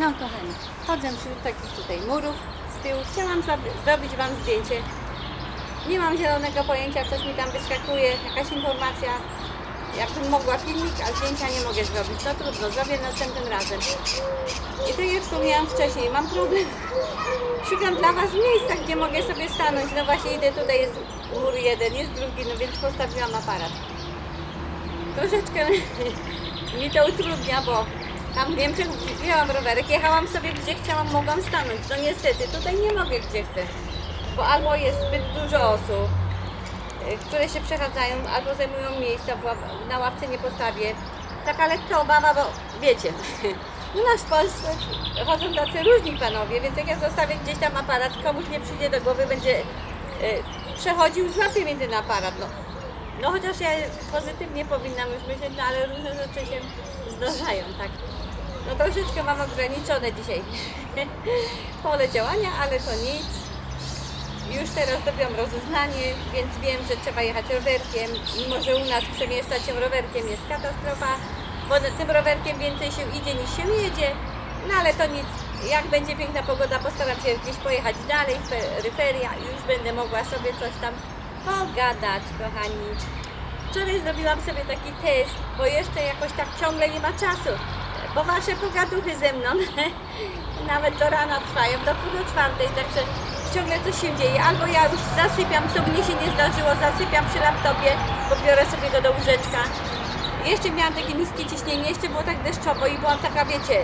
No kochani, chodzę wśród takich tutaj murów z tyłu. Chciałam zrobi- zrobić Wam zdjęcie. Nie mam zielonego pojęcia, coś mi tam wyskakuje, jakaś informacja. Jakbym mogła filmik, a zdjęcia nie mogę zrobić. No trudno, zrobię następnym razem. I tak jak wspomniałam wcześniej, mam problem. Szukam dla Was miejsca, gdzie mogę sobie stanąć. No właśnie idę, tutaj jest mur jeden, jest drugi, no więc postawiłam aparat. Troszeczkę mi to utrudnia, bo tam w Niemczech wzięłam rowerek, jechałam sobie gdzie chciałam, mogłam stanąć. No niestety, tutaj nie mogę gdzie chcę, bo albo jest zbyt dużo osób, y, które się przechadzają, albo zajmują miejsca, na ławce nie postawię. Taka lekka obawa, bo wiecie, u nas w Polsce chodzą tacy różni panowie, więc jak ja zostawię gdzieś tam aparat, komuś nie przyjdzie do głowy, będzie y, przechodził, złapie mnie ten aparat. No. No chociaż ja pozytywnie powinnam już myśleć, no ale różne rzeczy się zdarzają, tak. No troszeczkę mam ograniczone dzisiaj pole działania, ale to nic. Już teraz zrobiłam rozeznanie, więc wiem, że trzeba jechać rowerkiem. Mimo, że u nas przemieszczać się rowerkiem jest katastrofa, bo tym rowerkiem więcej się idzie niż się jedzie. No ale to nic. Jak będzie piękna pogoda, postaram się gdzieś pojechać dalej, w peryferia i już będę mogła sobie coś tam pogadać, kochani. Wczoraj zrobiłam sobie taki test, bo jeszcze jakoś tak ciągle nie ma czasu. Bo wasze pogaduchy ze mną nawet do rana trwają, do pół do czwartej, także ciągle coś się dzieje. Albo ja już zasypiam, co mnie się nie zdarzyło, zasypiam przy laptopie, bo biorę sobie go do łóżeczka. Jeszcze miałam takie niskie ciśnienie, jeszcze było tak deszczowo i byłam taka, wiecie,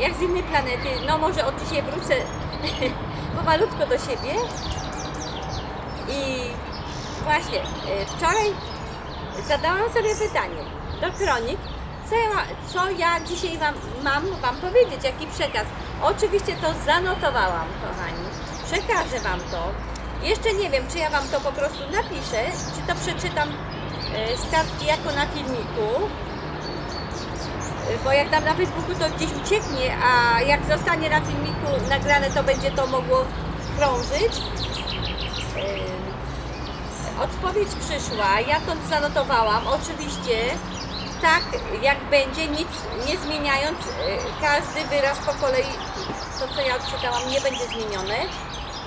jak z innej planety. No może od dzisiaj wrócę pomalutko do siebie. I właśnie, y, wczoraj zadałam sobie pytanie do kronik, co ja, co ja dzisiaj wam, mam Wam powiedzieć, jaki przekaz. Oczywiście to zanotowałam, kochani. Przekażę Wam to. Jeszcze nie wiem, czy ja Wam to po prostu napiszę, czy to przeczytam y, z kartki jako na filmiku. Y, Bo jak tam na Facebooku to gdzieś ucieknie, a jak zostanie na filmiku nagrane, to będzie to mogło krążyć. Odpowiedź przyszła, ja to zanotowałam, oczywiście tak jak będzie, nic nie zmieniając, y, każdy wyraz po kolei, to co ja odczytałam nie będzie zmienione,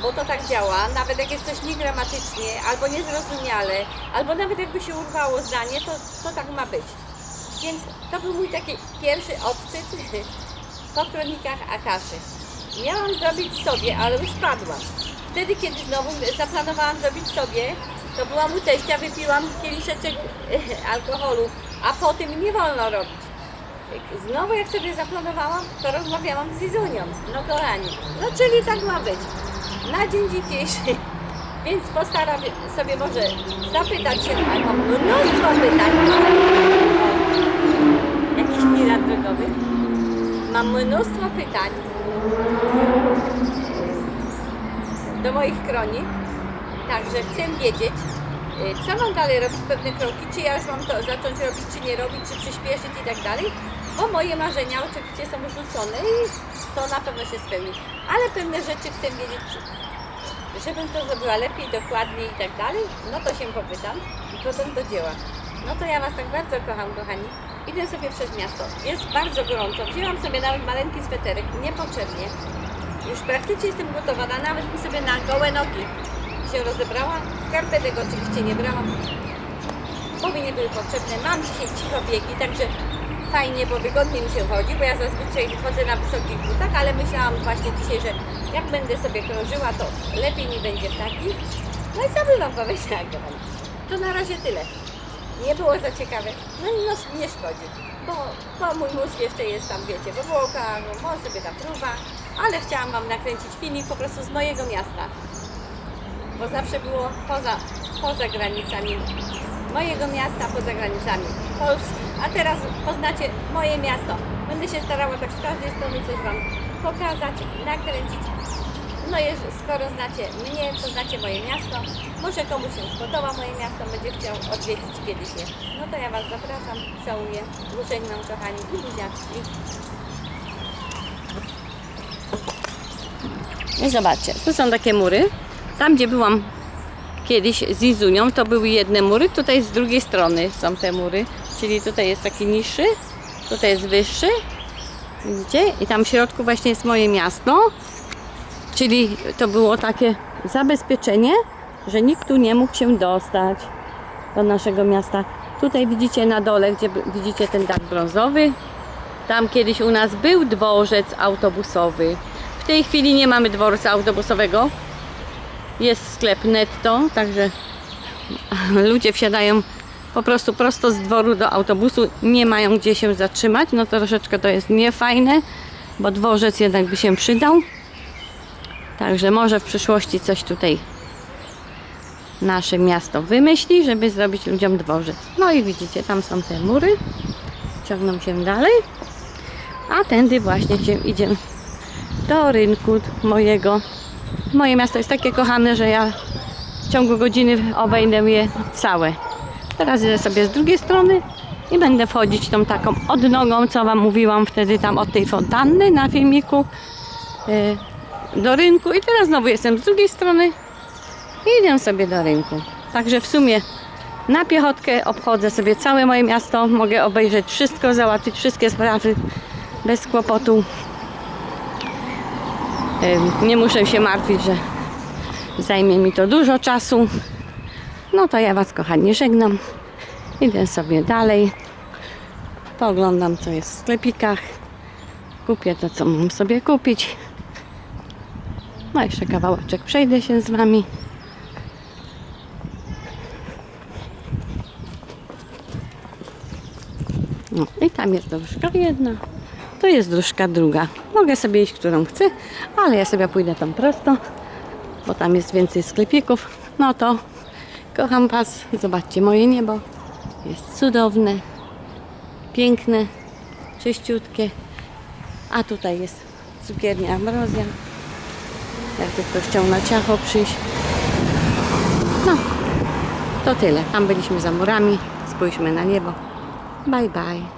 bo to tak działa, nawet jak jest coś niegramatycznie, albo niezrozumiale, albo nawet jakby się urwało zdanie, to, to tak ma być. Więc to był mój taki pierwszy odczyt po kronikach Akaszy. Miałam zrobić sobie, ale już padłam. Wtedy, kiedy znowu zaplanowałam zrobić sobie, to byłam u teścia, wypiłam kieliszeczek alkoholu, a po tym nie wolno robić. Znowu jak sobie zaplanowałam, to rozmawiałam z Izunią. No kochani, no czyli tak ma być. Na dzień dzisiejszy. Więc postaram sobie może zapytać się, ale mam mnóstwo pytań. O, Jakiś pirat drogowy. Mam mnóstwo pytań do moich kronik. Także chcę wiedzieć, y, co mam dalej robić, pewne kroki, czy ja już mam to zacząć robić, czy nie robić, czy przyspieszyć i tak dalej, bo moje marzenia oczywiście są rzucone i to na pewno się spełni. Ale pewne rzeczy chcę wiedzieć, żebym to zrobiła lepiej, dokładniej i tak dalej, no to się popytam i potem do dzieła. No to ja Was tak bardzo kocham, kochani. Idę sobie przez miasto. Jest bardzo gorąco. Wzięłam sobie nawet maleńki sweterek, niepotrzebnie. Już praktycznie jestem gotowa, nawet mi sobie na gołe nogi się rozebrałam. Skarpetek oczywiście nie brałam, bo mi nie były potrzebne. Mam dzisiaj cicho biegi, także fajnie, bo wygodnie mi się chodzi, bo ja zazwyczaj chodzę na wysokich butach, ale myślałam właśnie dzisiaj, że jak będę sobie krążyła, to lepiej mi będzie w takich. No i co by Wam powiedziała? To na razie tyle. Nie było za ciekawe. No, no nie szkodzi, bo, bo mój mózg jeszcze jest tam, wiecie, w obłokach, no, on sobie tam fruwa, ale chciałam Wam nakręcić filmik po prostu z mojego miasta bo zawsze było poza, poza granicami mojego miasta, poza granicami Polski. A teraz poznacie moje miasto. Będę się starała tak z każdej strony coś Wam pokazać, nakręcić. No jeżeli, skoro znacie mnie, to znacie moje miasto. Może komuś się spodoba moje miasto, będzie chciał odwiedzić kiedyś je. No to ja Was zapraszam, całuję, żegnam kochani i buziaczki. I zobaczcie, tu są takie mury. Tam, gdzie byłam kiedyś z Izunią, to były jedne mury. Tutaj z drugiej strony są te mury. Czyli tutaj jest taki niższy, tutaj jest wyższy. Widzicie? I tam w środku właśnie jest moje miasto. Czyli to było takie zabezpieczenie, że nikt tu nie mógł się dostać do naszego miasta. Tutaj widzicie na dole, gdzie widzicie ten dach brązowy. Tam kiedyś u nas był dworzec autobusowy. W tej chwili nie mamy dworca autobusowego. Jest sklep netto, także ludzie wsiadają po prostu prosto z dworu do autobusu, nie mają gdzie się zatrzymać. No to troszeczkę to jest niefajne, bo dworzec jednak by się przydał. Także może w przyszłości coś tutaj nasze miasto wymyśli, żeby zrobić ludziom dworzec. No i widzicie, tam są te mury, ciągną się dalej, a tędy właśnie się idzie do rynku mojego. Moje miasto jest takie kochane, że ja w ciągu godziny obejdę je całe. Teraz idę sobie z drugiej strony i będę wchodzić tą taką odnogą, co Wam mówiłam wtedy tam od tej fontanny na filmiku y, do rynku i teraz znowu jestem z drugiej strony i idę sobie do rynku. Także w sumie na piechotkę obchodzę sobie całe moje miasto, mogę obejrzeć wszystko, załatwić wszystkie sprawy bez kłopotu. Nie muszę się martwić, że zajmie mi to dużo czasu. No to ja Was kochani żegnam. Idę sobie dalej. Pooglądam co jest w sklepikach. Kupię to co mam sobie kupić. No jeszcze kawałeczek przejdę się z Wami. No i tam jest dróżka jedna. Tu jest dróżka druga. Mogę sobie iść, którą chcę, ale ja sobie pójdę tam prosto, bo tam jest więcej sklepików. No to kocham Was. Zobaczcie moje niebo. Jest cudowne, piękne, czyściutkie. A tutaj jest cukiernia Ambrozja. Jakby ktoś chciał na ciacho przyjść. No, to tyle. Tam byliśmy za murami. Spójrzmy na niebo. Bye bye.